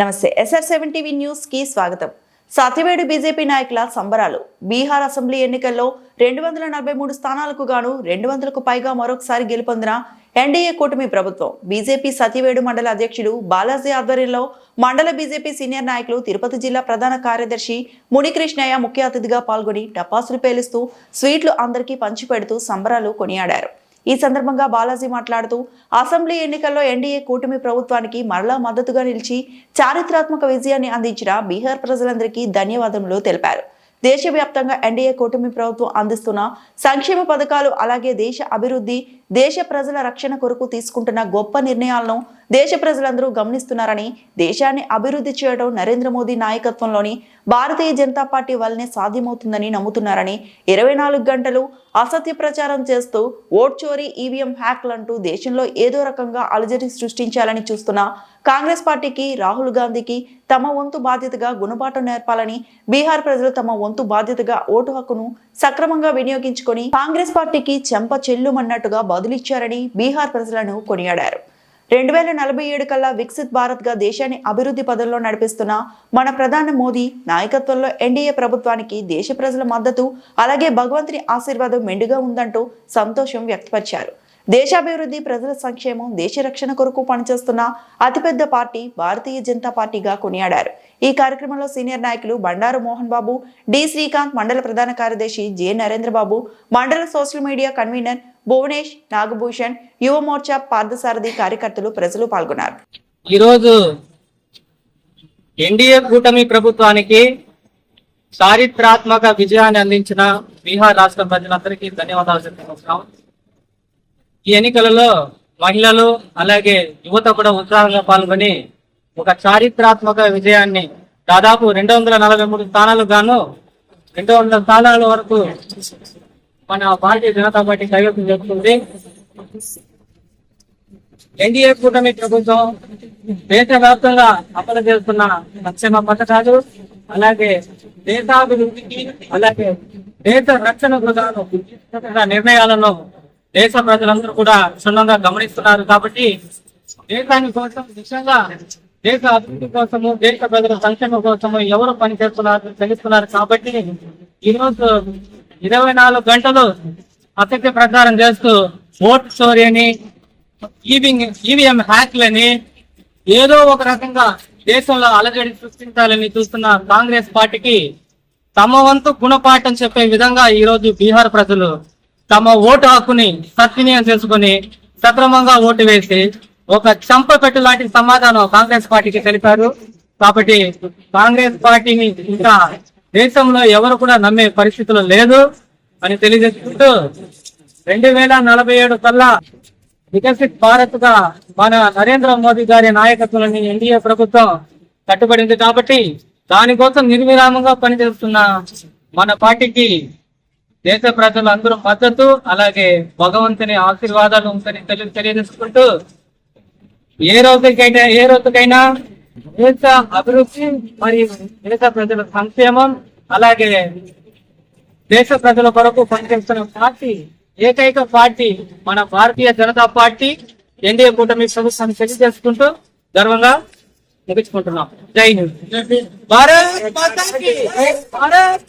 నమస్తే SR seven TV న్యూస్కి స్వాగతం. సత్యవేడు బీజేపీ నాయకుల సంబరాలు. బీహార్ అసెంబ్లీ ఎన్నికల్లో రెండు వందల నలభై మూడు స్థానాలకు గాను రెండు వందలకు పైగా మరొకసారి గెలుపొందిన ఎన్డీఏ కూటమి ప్రభుత్వం. బీజేపీ సతివేడు మండల అధ్యక్షుడు బాలాజీ ఆధ్వర్యంలో మండల బీజేపీ సీనియర్ నాయకులు తిరుపతి జిల్లా ప్రధాన కార్యదర్శి మునికృష్ణయ్య ముఖ్య అతిథిగా పాల్గొని టపాసులు పేలుస్తూ స్వీట్లు అందరికీ పంచిపెడుతూ సంబరాలు కొనియాడారు. ఈ సందర్భంగా బాలాజీ మాట్లాడుతూ అసెంబ్లీ ఎన్నికల్లో ఎన్డీఏ కూటమి ప్రభుత్వానికి మరలా మద్దతుగా నిలిచి చారిత్రాత్మక విజయాన్ని అందించిన బీహార్ ప్రజలందరికీ ధన్యవాదములు తెలిపారు. దేశవ్యాప్తంగా ఎన్డీఏ కూటమి ప్రభుత్వం అందిస్తున్న సంక్షేమ పథకాలు అలాగే దేశ అభివృద్ధి దేశ ప్రజల రక్షణ కొరకు తీసుకుంటున్న గొప్ప నిర్ణయాలను దేశ ప్రజలందరూ గమనిస్తున్నారని దేశాన్ని అభివృద్ధి చేయడం నరేంద్ర మోదీ నాయకత్వంలోని భారతీయ జనతా పార్టీ వల్లనే సాధ్యమవుతుందని నమ్ముతున్నారని ఇరవై నాలుగు గంటలు అసత్య ప్రచారం చేస్తూ ఓట్ చోరీ ఈవీఎం హ్యాక్లంటూ దేశంలో ఏదో రకంగా అలజడి సృష్టించాలని చూస్తున్న కాంగ్రెస్ పార్టీకి రాహుల్ గాంధీకి తమ వంతు బాధ్యతగా గుణపాఠం నేర్పాలని బీహార్ ప్రజలు తమ వంతు బాధ్యతగా ఓటు హక్కును సక్రమంగా వినియోగించుకొని కాంగ్రెస్ పార్టీకి చెంప చెల్లుమన్నట్టుగా బదులిచ్చారని బీహార్ ప్రజలను కొనియాడారు. రెండు వేల నలభై ఏడు కల్లా వికసిత్ భారత్గా దేశాన్ని అభివృద్ధి పదంలో నడిపిస్తున్న మన ప్రధాని మోదీ నాయకత్వంలో ఎన్డీఏ ప్రభుత్వానికి దేశ ప్రజల మద్దతు అలాగే భగవంతుని ఆశీర్వాదం మెండుగా ఉందంటూ సంతోషం వ్యక్తపరిచారు. దేశాభివృద్ధి ప్రజల సంక్షేమం దేశ రక్షణ కొరకు పనిచేస్తున్న అతిపెద్ద పార్టీ భారతీయ జనతా పార్టీగా కొనియాడారు. ఈ కార్యక్రమంలో సీనియర్ నాయకులు బండారు మోహన్ బాబు డి శ్రీకాంత్ మండల ప్రధాన కార్యదర్శి జె నరేంద్ర బాబు మండల social media convener Bhuvanesh Nagabhushan Yuva Morcha Parthasarathi కార్యకర్తలు ప్రజలు పాల్గొన్నారు. ఈరోజు ఎన్డీఏ కూటమి ప్రభుత్వానికి చారిత్రాత్మక విజయాన్ని అందించిన బీహార్ రాష్ట్ర ప్రజలందరికీ ధన్యవాదాలు చెప్తున్నాం. ఈ ఎన్నికలలో మహిళలు అలాగే యువత కూడా ఉత్సాహంగా పాల్గొని ఒక చారిత్రాత్మక విజయాన్ని దాదాపు రెండు వందల నలభై మూడు స్థానాలకు గాను రెండు వందల స్థానాల వరకు మన భారతీయ జనతా పార్టీ కైవసం చేస్తుంది. ఎన్డీఏ కూటమి ప్రభుత్వం దేశవ్యాప్తంగా అమలు చేస్తున్న సంక్షేమ పథకాలు అలాగే దేశాభివృద్ధికి అలాగే దేశ రక్షణ నిర్ణయాలను దేశ ప్రజలందరూ కూడా క్షుణ్ణంగా గమనిస్తున్నారు కాబట్టి దేశాని కోసం నిజంగా దేశ అభివృద్ధి కోసము దేశ ప్రజల సంక్షేమం కోసము ఎవరు పనిచేస్తున్నారు తెలుస్తున్నారు కాబట్టి ఈరోజు ఇరవై నాలుగు గంటలు అసత్య ప్రచారం చేస్తూ ఓటు చోరీ అని ఈవీఎం హ్యాక్లని ఏదో ఒక రకంగా దేశంలో అలజడి సృష్టించాలని చూస్తున్న కాంగ్రెస్ పార్టీకి తమ వంతు గుణపాఠం చెప్పే విధంగా ఈ రోజు బీహార్ ప్రజలు తమ ఓటు హక్కుని సద్వినియోగం చేసుకుని సక్రమంగా ఓటు వేసి ఒక చంపపెట్టు లాంటి సమాధానం కాంగ్రెస్ పార్టీకి తెలిపారు. కాబట్టి కాంగ్రెస్ పార్టీని ఇంకా దేశంలో ఎవరు కూడా నమ్మే పరిస్థితులు లేదు అని తెలియజేసుకుంటూ రెండు వేల నలభై ఏడు కల్లా వికసిత్ భారత్గా మన నరేంద్ర మోదీ గారి నాయకత్వంలోని ఎన్డీఏ ప్రభుత్వం కట్టుబడింది. కాబట్టి దానికోసం నిర్విరామంగా పనిచేస్తున్న మన పార్టీకి దేశ ప్రజలు అందరూ మద్దతు అలాగే భగవంతుని ఆశీర్వాదాలు తెలి తెలియజేసుకుంటూ ఏ రోజుకైనా ఏ రోజుకైనా దేశ అభివృద్ధి మరియు దేశ ప్రజల సంక్షేమం అలాగే దేశ ప్రజల కొరకు పనిచేస్తున్న పార్టీ ఏకైక పార్టీ మన భారతీయ జనతా పార్టీ ఎన్డీఏ కూటమి ప్రభుత్వాన్ని తెలియజేసుకుంటూ గర్వంగా ముగించుకుంటున్నాం జై హింద్ భారత్! భారత్!